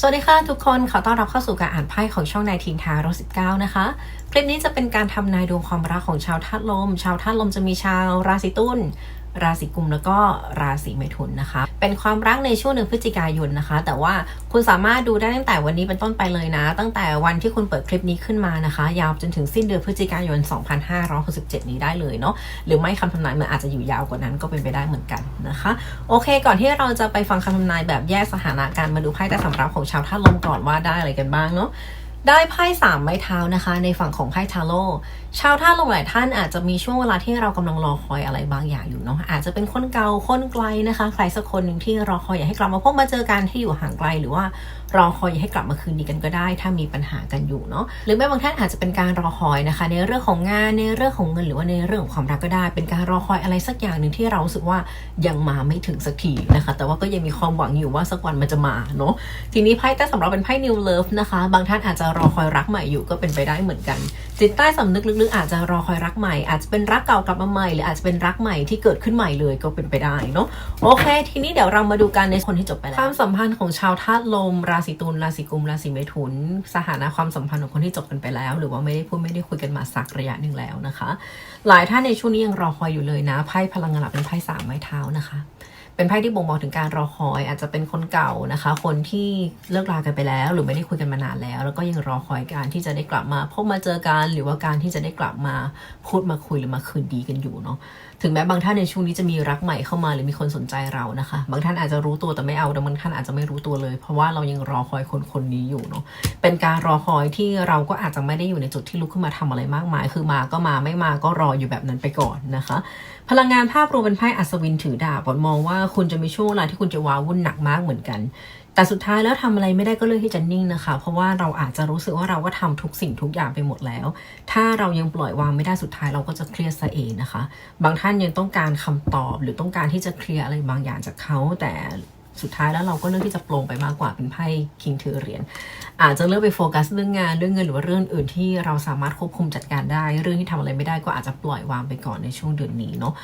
สวัสดีค่ะทุกคนขอต้อนรับเข้าสู่การอ่านไพ่ของช่องนายทินทาโรสิบเก้านะคะ คลิปนี้จะเป็นการทำนายดวงความรักของชาวธาตุลม ชาวธาตุลมจะมีชาวราศีตุล ราศีกุมแล้วก็ราศีเมถุนนะคะ เป็นความรักในช่วงเดือนพฤศจิกายนนะคะ แต่ว่าคุณสามารถดูได้ตั้งแต่วันนี้เป็นต้นไปเลยนะ ตั้งแต่วันที่คุณเปิดคลิปนี้ขึ้นมานะคะ ยาวจนถึงสิ้นเดือนพฤศจิกายน 2567 นี้ได้เลยเนาะหรือไม่คำทำนายมันอาจจะอยู่ยาวกว่านั้นก็เป็นไปได้เหมือนกันนะคะ โอเค ก่อนที่เราจะไปฟังคำทำนายแบบแยกสถานะการมาดูไพ่ใต้สำรับของชาวธาตุลมก่อนว่าได้อะไรกันบ้างเนาะได้ไพ่สามไม้เท้านะคะ ในฝั่งของไพ่ทาโร่ชาวท่าตุลมหลายท่านอาจจะมีช่วงเวลาที่เรากำลังรอคอยอะไรบางอย่างอยู่เนาะอาจจะเป็นคนเก่าคนไกลนะคะ ใครสักคนหนึ่งที่รอคอยอยากให้กลับมาพบมาเจอกันที่อยู่ห่างไกลหรือว่ารอคอยอยากให้กลับมาคืนดีกันก็ได้ ถ้ามีปัญหากันอยู่เนาะหรือแม้บางท่านอาจจะเป็นการรอคอยนะคะ ในเรื่องของงานในเรื่องของเงินหรือว่าในเรื่องของความรักก็ได้ เป็นการรอคอยอะไรสักอย่างหนึ่งที่เราสึกว่ายังมาไม่ถึงสักทีนะคะ แต่ว่าก็ยังมีความหวังอยู่ว่าสักวันมันจะมาเนาะทีนี้ไพ่ใต้สำหรับเป็นไพ่ New Love นะคะ บางท่านอาจจะรอคอยรักใหม่อยู่ก็เป็นไปได้เหมือนกัน จิตใต้สำนึกลึกๆ อาจจะรอคอยรักใหม่ อาจจะเป็นรักเก่ากลับมาใหม่ หรืออาจจะเป็นรักใหม่ที่เกิดขึ้นใหม่เลยก็เป็นไปได้เนาะโอเค ทีนี้เดี๋ยวเรามาดูกันในคนที่จบไปแล้วความสัมพันธ์ของชาวธาตุลม ราศีตุลราศีกุมราศีเมถุน สถานะความสัมพันธ์ของคนที่จบกันไปแล้ว หรือว่าไม่ได้พูดไม่ได้คุยกันมาสักระยะหนึ่งแล้วนะคะ หลายท่านในช่วงนี้ยังรอคอยอยู่เลยนะไพ่พลังงานหลักเป็นไพ่สามไม้เท้านะคะ เป็นไพ่ที่บ่งบอกถึงการรอคอย อาจจะเป็นคนเก่านะคะ คนที่เลิกรากันไปแล้ว หรือไม่ได้คุยกันมานานแล้ว แล้วก็ยังรอคอยการที่จะได้กลับมาพบมาเจอกัน หรือว่าการที่จะได้กลับมาพูดมาคุยหรือมาคืนดีกันอยู่เนาะถึงแม้บางท่านในช่วงนี้จะมีรักใหม่เข้ามาหรือมีคนสนใจเรานะคะ บางท่านอาจจะรู้ตัวแต่ไม่เอาแต่บางท่านอาจจะไม่รู้ตัวเลย เพราะว่าเรายังรอคอยคนคนนี้อยู่เนาะเป็นการรอคอยที่เราก็อาจจะไม่ได้อยู่ในจุดที่ลุกขึ้นมาทำอะไรมากมาย คือมาก็มาไม่มาก็รออยู่แบบนั้นไปก่อนนะคะ พลังงานภาพรวมเป็นไพ่อัศวินถือดาบผมมองว่าคุณจะมีช่วงเวลาที่คุณจะว้าวุ่นหนักมากเหมือนกัน แต่สุดท้ายแล้วทำอะไรไม่ได้ก็เลือกที่จะนิ่งนะคะ เพราะว่าเราอาจจะรู้สึกว่าเราก็ทำทุกสิ่งทุกอย่างไปหมดแล้ว ถ้าเรายังปล่อยวางไม่ได้สุดท้ายเราก็จะเครียดซะเองนะคะ บางท่านยังต้องการคำตอบหรือต้องการที่จะเคลียร์อะไรบางอย่างจากเขาแต่ สุดท้ายแล้วเราก็เลือกที่จะปลงไปมากกว่าเป็นไพ่คิงถือเหรียญอาจจะเลือกไปโฟกัสเรื่องงานเรื่องเงินหรือว่าเรื่องอื่นที่เราสามารถควบคุมจัดการได้ เรื่องที่ทำอะไรไม่ได้ก็อาจจะปล่อยวางไปก่อนในช่วงเดือนนี้เนาะ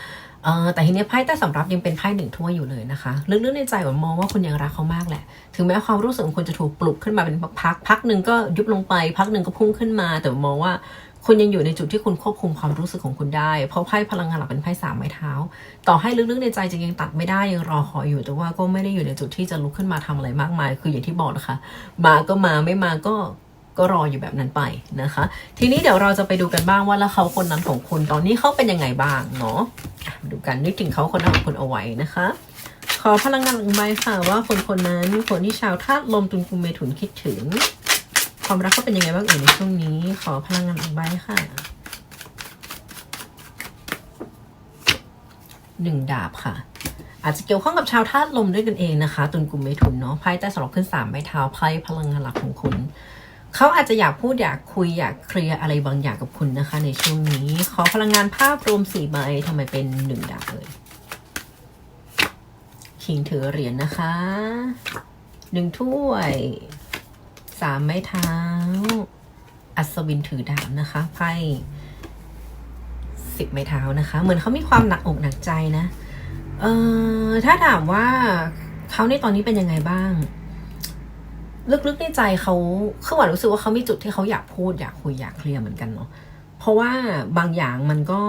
แต่ทีนี้ไพ่ใต้สำรับยังเป็นไพ่หนึ่งถ้วยอยู่เลยนะคะลึกๆในใจผมมองว่าคุณยังรักเขามากแหละ ถึงแม้ความรู้สึกของคุณจะถูกปลุกขึ้นมาเป็นพักพักหนึ่งก็ยุบลงไป พักหนึ่งก็พุ่งขึ้นมา แต่มองว่า คุณยังอยู่ในจุดที่คุณควบคุมความรู้สึกของคุณได้ เพราะไพ่พลังงานหลักเป็นไพ่สามไม้เท้า ต่อให้ลึกๆในใจจะยังตัดไม่ได้ยังรอคอยอยู่ แต่ว่าก็ไม่ได้อยู่ในจุดที่จะลุกขึ้นมาทำอะไรมากมาย คืออย่างที่บอกนะคะ มาก็มาไม่มาก็ก็รออยู่แบบนั้นไปนะคะ ทีนี้เดี๋ยวเราจะไปดูกันบ้างว่าแล้วเขาคนนั้นของคุณตอนนี้เขาเป็นยังไงบ้างเนาะมาดูกันนึกถึงเขาคนนั้นของคุณเอาไว้นะคะ ขอพลังงานหลังใบค่ะว่าคนคนนั้นคนที่ชาวธาตุลมตุลกุมเมถุนคิดถึง ความรักเขาเป็นยังไงบ้างเอ่ยในช่วงนี้ ขอพลังงานหลังใบค่ะหนึ่งดาบค่ะ อาจจะเกี่ยวข้องกับชาวธาตุลมด้วยกันเองนะคะตุลกุมเมถุนเนาะไพ่ใต้สำหรับขึ้นสามไม้เท้าไพ่พลังงานหลักของคุณเขาอาจจะอยากพูดอยากคุยอยากเคลียร์อะไรบางอย่างกับคุณนะคะ ในช่วงนี้ ขอพลังงานภาพรวมสี่ใบทำไมเป็นหนึ่งดาบเลยคิงถือเหรียญนะคะหนึ่งถ้วย สามไม้เท้า อัศวินถือดาบนะคะ ไพ่สิบไม้เท้านะคะ เหมือนเขามีความหนักอกหนักใจนะ เอ่อ ถ้าถามว่าเขาในตอนนี้เป็นยังไงบ้าง ลึกๆในใจเขาคือหวานรู้สึกว่าเขามีจุดที่เขาอยากพูดอยากคุยอยากเคลียร์เหมือนกันเนาะ เพราะว่าบางอย่างมันก็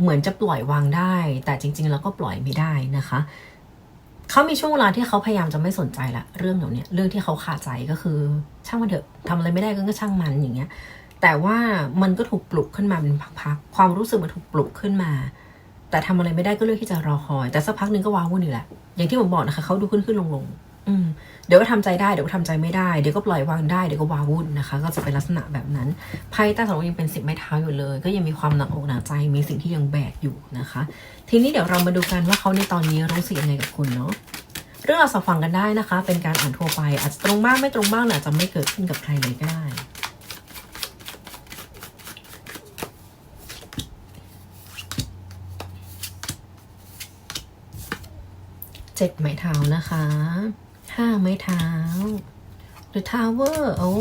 เหมือนจะปล่อยวางได้ แต่จริง ๆ แล้วก็ปล่อยไม่ได้นะคะ เขามีช่วงเวลาที่เขาพยายามจะไม่สนใจละเรื่องเหล่านี้เรื่องที่เขาขาดใจก็คือ ช่างมันเถอะทำอะไรไม่ได้ก็ช่างมันอย่างเงี้ย แต่ว่ามันก็ถูกปลุกขึ้นมาเป็นพักๆความรู้สึกมันถูกปลุกขึ้นมา แต่ทำอะไรไม่ได้ก็เลือกที่จะรอคอย แต่สักพักหนึ่งก็ว้าวุ่นอยู่แหละอย่างที่ผมบอกนะคะเขาดูขึ้นขึ้นลงลงอืม เดี๋ยวก็ทำใจได้เดี๋ยวก็ทำใจไม่ได้เดี๋ยวก็ปล่อยวางได้เดี๋ยวก็วาวุ่นนะคะ ก็จะเป็นลักษณะแบบนั้นไพ่ใต้สำรับยังเป็นสิบไม้เท้าอยู่เลย ก็ยังมีความหนักอกหนักใจมีสิ่งที่ยังแบกอยู่นะคะ ทีนี้เดี๋ยวเรามาดูกันว่าเขาในตอนนี้รู้สึกยังไงกับคุณเนาะเรื่องเราสอบฟังกันได้นะคะ เป็นการอ่านทั่วไป อาจจะตรงบ้างไม่ตรงบ้างหรืออาจจะไม่เกิดขึ้นกับใครเลยก็ได้เจ็ดไม้เท้านะคะ ห้าไม้เท้าหรือทาวเวอร์โอ้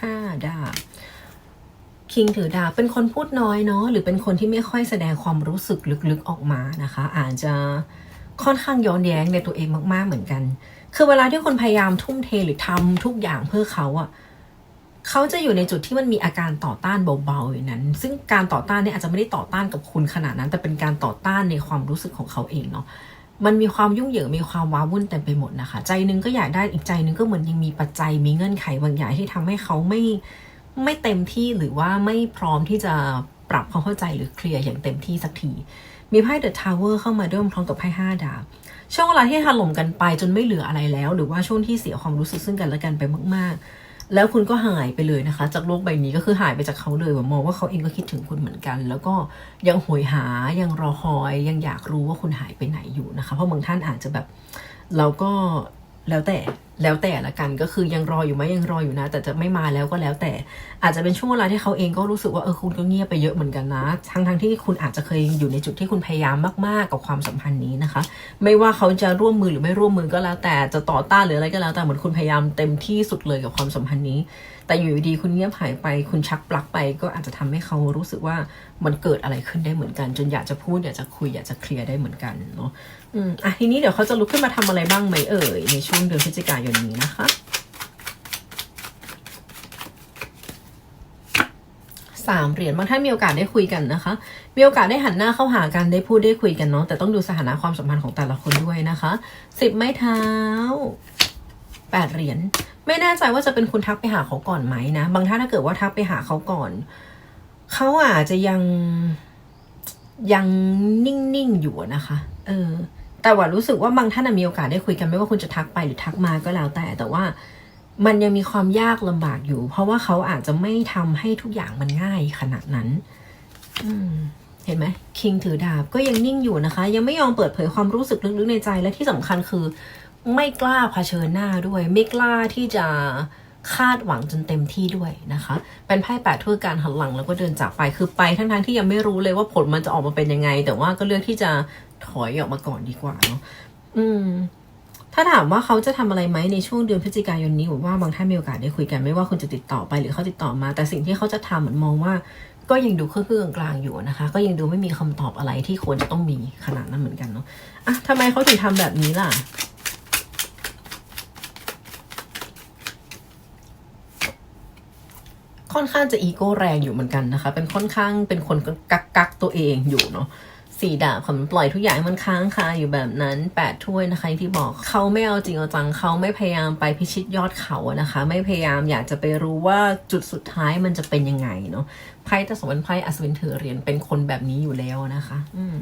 ห้าดาบคิงถือดาบเป็นคนพูดน้อยเนาะหรือเป็นคนที่ไม่ค่อยแสดงความรู้สึกลึกๆออกมานะคะ อาจจะค่อนข้างย้อนแย้งในตัวเองมากๆเหมือนกัน คือเวลาที่คนพยายามทุ่มเทหรือทำทุกอย่างเพื่อเขาอะเขาจะอยู่ในจุดที่มันมีอาการต่อต้านเบาๆอย่างนั้น ซึ่งการต่อต้านเนี่ยอาจจะไม่ได้ต่อต้านกับคุณขนาดนั้น แต่เป็นการต่อต้านในความรู้สึกของเขาเองเนาะ มันมีความยุ่งเหยิงมีความว้าวุ่นเต็มไปหมดนะคะ ใจนึงก็อยากได้อีกใจนึงก็เหมือนยังมีปัจจัยมีเงื่อนไขบางอย่างที่ทำให้เขาไม่ไม่เต็มที่หรือว่าไม่พร้อมที่จะปรับความเข้าใจหรือเคลียร์อย่างเต็มที่สักที มีไพ่เดอะทาวเวอร์เข้ามาด้วยพร้อมกับไพ่ห้าดาบช่วงเวลาที่ถล่มกันไปจนไม่เหลืออะไรแล้ว หรือว่าช่วงที่เสียความรู้สึกซึ่งกันและกันไปมากๆ แล้วคุณก็หายไปเลยนะคะ จากโลกใบนี้ก็คือหายไปจากเขาเลยแบบมองว่าเขาเองก็คิดถึงคุณเหมือนกัน แล้วก็ยังโหยหายังรอคอย ยังอยากรู้ว่าคุณหายไปไหนอยู่นะคะ เพราะบางท่านอาจจะแบบ เราก็ แล้วแต่แล้วแต่ละกันก็คือยังรออยู่ไหมยังรออยู่นะ แต่จะไม่มาแล้วก็แล้วแต่ อาจจะเป็นช่วงเวลาที่เขาเองก็รู้สึกว่าเออคุณก็เงียบไปเยอะเหมือนกันนะ ทั้งทั้งที่คุณอาจจะเคยอยู่ในจุดที่คุณพยายามมากๆกับความสัมพันธ์นี้นะคะ ไม่ว่าเขาจะร่วมมือหรือไม่ร่วมมือก็แล้วแต่จะต่อต้านหรืออะไรก็แล้วแต่เหมือนคุณพยายามเต็มที่สุดเลยกับความสัมพันธ์นี้ แต่อยู่ดีคุณเงียบหายไป คุณชักปลักไป ก็อาจจะทำให้เขารู้สึกว่ามันเกิดอะไรขึ้นได้เหมือนกัน จนอยากจะพูดอยากจะคุยอยากจะเคลียร์ได้เหมือนกันเนาะอืมอะทีนี้เดี๋ยวเขาจะลุกขึ้นมาทำอะไรบ้างไหมเอ่ยในช่วงเดือนพฤศจิกายนนี้นะคะสามเหรียญบางท่านมีโอกาสได้คุยกันนะคะ มีโอกาสได้หันหน้าเข้าหากันได้พูดได้คุยกันเนาะแต่ต้องดูสถานะความสัมพันธ์ของแต่ละคนด้วยนะคะสิบไม้เท้าแปดเหรียญ ไม่แน่ใจว่าจะเป็นคุณทักไปหาเขาก่อนไหมนะ บางท่านถ้าเกิดว่าทักไปหาเขาก่อน เขาอาจจะยังยังนิ่งๆอยู่นะคะ เออ แต่ว่ารู้สึกว่าบางท่านมีโอกาสได้คุยกันไม่ว่าคุณจะทักไปหรือทักมาก็แล้วแต่ แต่ว่ามันยังมีความยากลำบากอยู่ เพราะว่าเขาอาจจะไม่ทำให้ทุกอย่างมันง่ายขนาดนั้น อืมเห็นไหมคิงถือดาบก็ยังนิ่งอยู่นะคะ ยังไม่ยอมเปิดเผยความรู้สึกลึกๆในใจและที่สำคัญคือ ไม่กล้าเผชิญหน้าด้วย ไม่กล้าที่จะคาดหวังจนเต็มที่ด้วยนะคะ เป็นไพ่แปดถ้วยการหันหลังแล้วก็เดินจากไปคือไปทั้งๆที่ยังไม่รู้เลยว่าผลมันจะออกมาเป็นยังไง แต่ว่าก็เลือกที่จะถอยออกมาก่อนดีกว่าเนาะอืม ถ้าถามว่าเขาจะทำอะไรไหมในช่วงเดือนพฤศจิกายนนี้ผมว่าบางท่านมีโอกาสได้คุยกันไม่ว่าคุณจะติดต่อไปหรือเขาติดต่อมา แต่สิ่งที่เขาจะทำเหมือนมองว่า ก็ยังดูเครื่องกลางอยู่นะคะ ก็ยังดูไม่มีคำตอบอะไรที่ควรจะต้องมีขนาดนั้นเหมือนกันเนาะอะทำไมเขาถึงทำแบบนี้ล่ะ ค่อนข้างจะอีโก้แรงอยู่เหมือนกันนะคะ เป็นค่อนข้างเป็นคนกักกักตัวเองอยู่เนาะสี่ดาบค่ะมันปล่อยทุกอย่างให้มันค้างคาอยู่แบบนั้นแปดถ้วยนะคะที่บอกเขาไม่เอาจริงเอาจังเขาไม่พยายามไปพิชิตยอดเขาอะนะคะ ไม่พยายามอยากจะไปรู้ว่าจุดสุดท้ายมันจะเป็นยังไงเนาะไพ่ต่สมเป็นไพ่อัศวินถือเรียญเป็นคนแบบนี้อยู่แล้วนะคะ อืม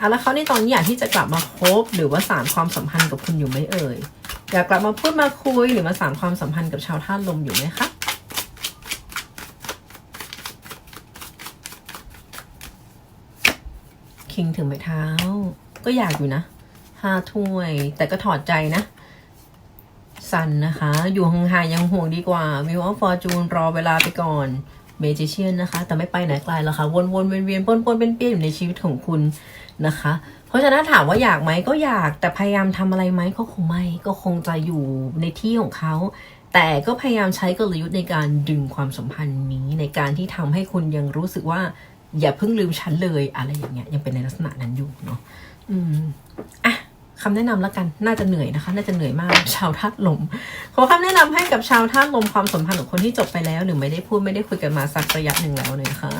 อะแล้วเขาในตอนนี้อยากที่จะกลับมาคบหรือว่าสานความสัมพันธ์กับคุณอยู่ไหมเอ่ยอยากกลับมาพูดมาคุยหรือมาสานความสัมพันธ์กับชาวท่าตุลมอยู่ไหมคะ คิงถึงไม้เท้า ก็อยากอยู่นะห้าถ้วย แต่ก็ถอดใจนะซันนะคะ อยู่ห่างๆยังห่วงดีกว่าวิวออฟฟอร์จูนรอเวลาไปก่อนเมจิเชียนนะคะ แต่ไม่ไปไหนไกลแล้วค่ะวนๆเวียนๆป้นๆเป็นเปี้ยนๆอยู่ในชีวิตของคุณนะคะ เพราะฉะนั้นถามว่าอยากไหมก็อยากแต่พยายามทำอะไรไหมก็คงไม่ก็คงจะอยู่ในที่ของเขา แต่ก็พยายามใช้กลยุทธ์ในการดึงความสัมพันธ์นี้ในการที่ทำให้คุณยังรู้สึกว่า อย่าเพิ่งลืมฉันเลยอะไรอย่างเงี้ยยังเป็นในลักษณะนั้นอยู่เนาะอืมอะคำแนะนำแล้วกัน น่าจะเหนื่อยนะคะ น่าจะเหนื่อยมาก ชาวธาตุลม ขอคำแนะนำให้กับชาวธาตุลมความสัมพันธ์ของคนที่จบไปแล้ว หรือไม่ได้พูดไม่ได้คุยกันมาสักระยะหนึ่งแล้วเลยค่ะ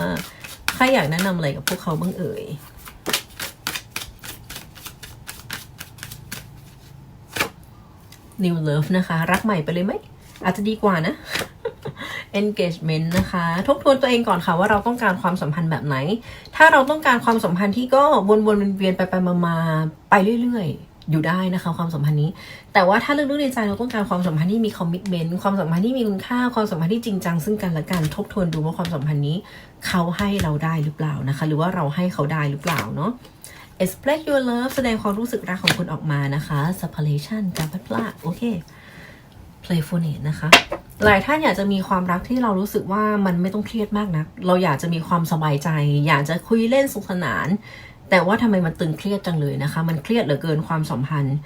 ใครอยากแนะนำอะไรกับพวกเขาบ้างเอ่ย New Love นะคะ รักใหม่ไปเลยไหม อาจจะดีกว่านะ engagement นะคะ ทบทวนตัวเองก่อนค่ะว่าเราต้องการความสัมพันธ์แบบไหน ถ้าเราต้องการความสัมพันธ์ที่ก็วนๆเวียนๆไปไปๆมาๆไปเรื่อยๆ อยู่ได้นะคะ ความสัมพันธ์นี้ แต่ว่าถ้าลึกๆในใจเราต้องการความสัมพันธ์ที่มี commitment ความสัมพันธ์ที่มีคุณค่าความสัมพันธ์ที่จริงจังซึ่งกันและกันทบทวนดูว่าความสัมพันธ์นี้ เขาให้เราได้หรือเปล่านะคะ หรือว่าเราให้เขาได้หรือเปล่าเนาะ express your love แสดงความรู้สึกรักของคุณออกมานะคะ separation การพัดพรากโอเค playfulness นะคะ หลายท่านอยากจะมีความรักที่เรารู้สึกว่ามันไม่ต้องเครียดมากนะ เราอยากจะมีความสบายใจ อยากจะคุยเล่นสนุกสนาน แต่ว่าทำไมมันตึงเครียดจังเลยนะคะ มันเครียดเหลือเกินความสัมพันธ์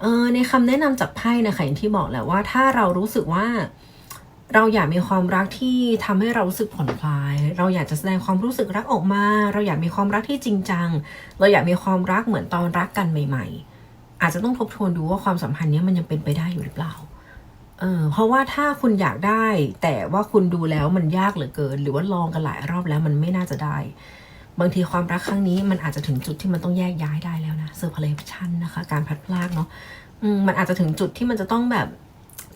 เออในคำแนะนำจากไพ่นะคะอย่างที่บอกแหละว่าถ้าเรารู้สึกว่าเราอยากมีความรักที่ทำให้เรารู้สึกผ่อนคลาย เราอยากจะแสดงความรู้สึกรักออกมา เราอยากมีความรักที่จริงจัง เราอยากมีความรักเหมือนตอนรักกันใหม่ ๆ อาจจะต้องทบทวนดูว่าความสัมพันธ์นี้มันยังเป็นไปได้อยู่หรือเปล่า เออเพราะว่าถ้าคุณอยากได้ แต่ว่าคุณดูแล้วมันยากเหลือเกิน หรือว่าลองกันหลายรอบแล้วมันไม่น่าจะได้ บางทีความรักครั้งนี้มันอาจจะถึงจุดที่มันต้องแยกย้ายได้แล้วนะเซอร์เพลชันนะคะ การพัดพลากเนาะมมันอาจจะถึงจุดที่มันจะต้องแบบ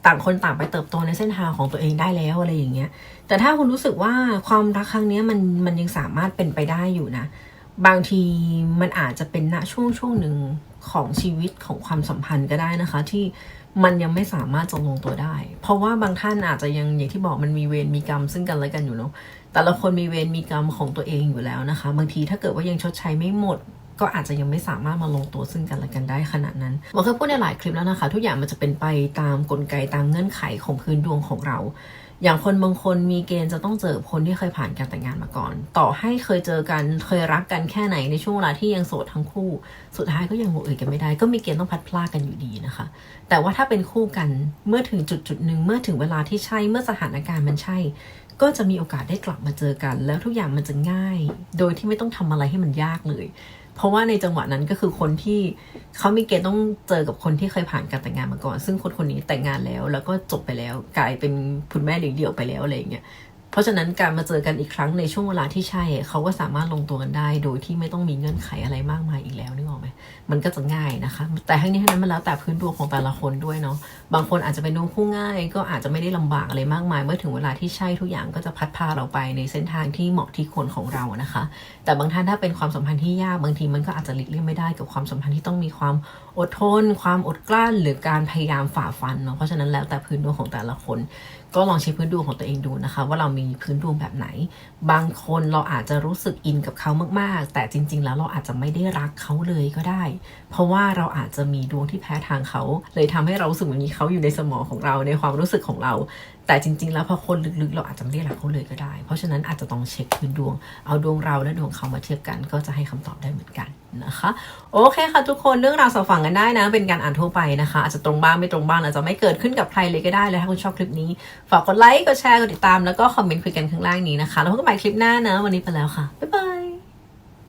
ต่างคนต่างไปเติบโตในเส้นทางของตัวเองได้แล้วอะไรอย่างเงี้ย แต่ถ้าคุณรู้สึกว่าความรักครั้งนี้มันมันยังสามารถเป็นไปได้อยู่นะ บางทีมันอาจจะเป็นณช่วงช่วงหนึ่งของชีวิตของความสัมพันธ์ก็ได้นะคะ ที่มันยังไม่สามารถจะลงตัวได้ เพราะว่าบางท่านอาจจะยังอย่างที่บอกมันมีเวรมีกรรมซึ่งกันและกันอยู่เนาะแต่ละคนมีเวรมีกรรมของตัวเองอยู่แล้วนะคะ บางทีถ้าเกิดว่ายังชดใช้ไม่หมด ก็อาจจะยังไม่สามารถมาลงตัวซึ่งกันและกันได้ขนาดนั้นบอกเคยพูดในหลายคลิปแล้วนะคะ ทุกอย่างมันจะเป็นไปตามกลไกตามเงื่อนไขของพื้นดวงของเรา อย่างคนบางคนมีเกณฑ์จะต้องเจอคนที่เคยผ่านการแต่งงานมาก่อน ต่อให้เคยเจอกันเคยรักกันแค่ไหนในช่วงเวลาที่ยังโสดทั้งคู่ สุดท้ายก็ยังลงเอยกันไม่ได้ ก็มีเกณฑ์ต้องพัดพลากกันอยู่ดีนะคะ แต่ว่าถ้าเป็นคู่กันเมื่อถึงจุดจุดหนึ่งเมื่อถึงเวลาที่ใช่เมื่อสถานการณ์มันใช่ ก็จะมีโอกาสได้กลับมาเจอกัน แล้วทุกอย่างมันจะง่าย โดยที่ไม่ต้องทำอะไรให้มันยากเลย เพราะว่าในจังหวะนั้นก็คือคนที่เขามีเกณฑ์ต้องเจอกับคนที่เคยผ่านการแต่งงานมาก่อน ซึ่งคนคนนี้แต่งงานแล้ว แล้วก็จบไปแล้ว กลายเป็นคุณแม่เลี้ยงเดี่ยวไปแล้วอะไรอย่างเงี้ย เพราะฉะนั้นการมาเจอกันอีกครั้งในช่วงเวลาที่ใช่ เขาก็สามารถลงตัวกันได้ โดยที่ไม่ต้องมีเงื่อนไขอะไรมากมายอีกแล้วนึกออกไหมมันก็จะง่ายนะคะ แต่ทั้งนี้ทั้งนั้นมันแล้วแต่พื้นดวงของแต่ละคนด้วยเนาะบางคนอาจจะเป็นดวงคู่ง่าย ก็อาจจะไม่ได้ลำบากอะไรมากมาย เมื่อถึงเวลาที่ใช่ทุกอย่างก็จะพัดพาเราไปในเส้นทางที่เหมาะที่ควรของเรานะคะ แต่บางท่านถ้าเป็นความสัมพันธ์ที่ยากบางทีมันก็อาจจะหลีกเลี่ยงไม่ได้กับความสัมพันธ์ที่ต้องมีความอดทน ความอดกลั้น หรือการพยายามฝ่าฟันเนาะเพราะฉะนั้นแล้วแต่พื้นดวงของแต่ละคน ก็ลองเช็คพื้นดวงของตัวเองดูนะคะ ว่าเรามีพื้นดวงแบบไหน บางคนเราอาจจะรู้สึกอินกับเขามาก ๆ แต่จริง ๆ แล้วเราอาจจะไม่ได้รักเขาเลยก็ได้ เพราะว่าเราอาจจะมีดวงที่แพ้ทางเขา เลยทำให้เรารู้สึกเหมือนมีเขาอยู่ในสมองของเราในความรู้สึกของเรา แต่จริง ๆ แล้วพอคนลึกๆ เราอาจจะไม่ได้รักเขาเลยก็ได้ เพราะฉะนั้นอาจจะต้องเช็คพื้นดวง เอาดวงเราและดวงเขามาเทียบกัน ก็จะให้คำตอบได้เหมือนกันนะคะโอเคค่ะทุกคนเรื่องราวสอบฝังกันได้นะ เป็นการอ่านทั่วไปนะคะ อาจจะตรงบ้างไม่ตรงบ้างอาจจะไม่เกิดขึ้นกับใครเลยก็ได้เลยถ้าคุณชอบคลิปนี้ ฝากกดไลค์ กดแชร์ กดติดตาม แล้วก็คอมเมนต์คุยกันข้างล่างนี้นะคะ แล้วพบกันใหม่คลิปหน้านะ วันนี้ไปแล้วค่ะ บ๊ายบาย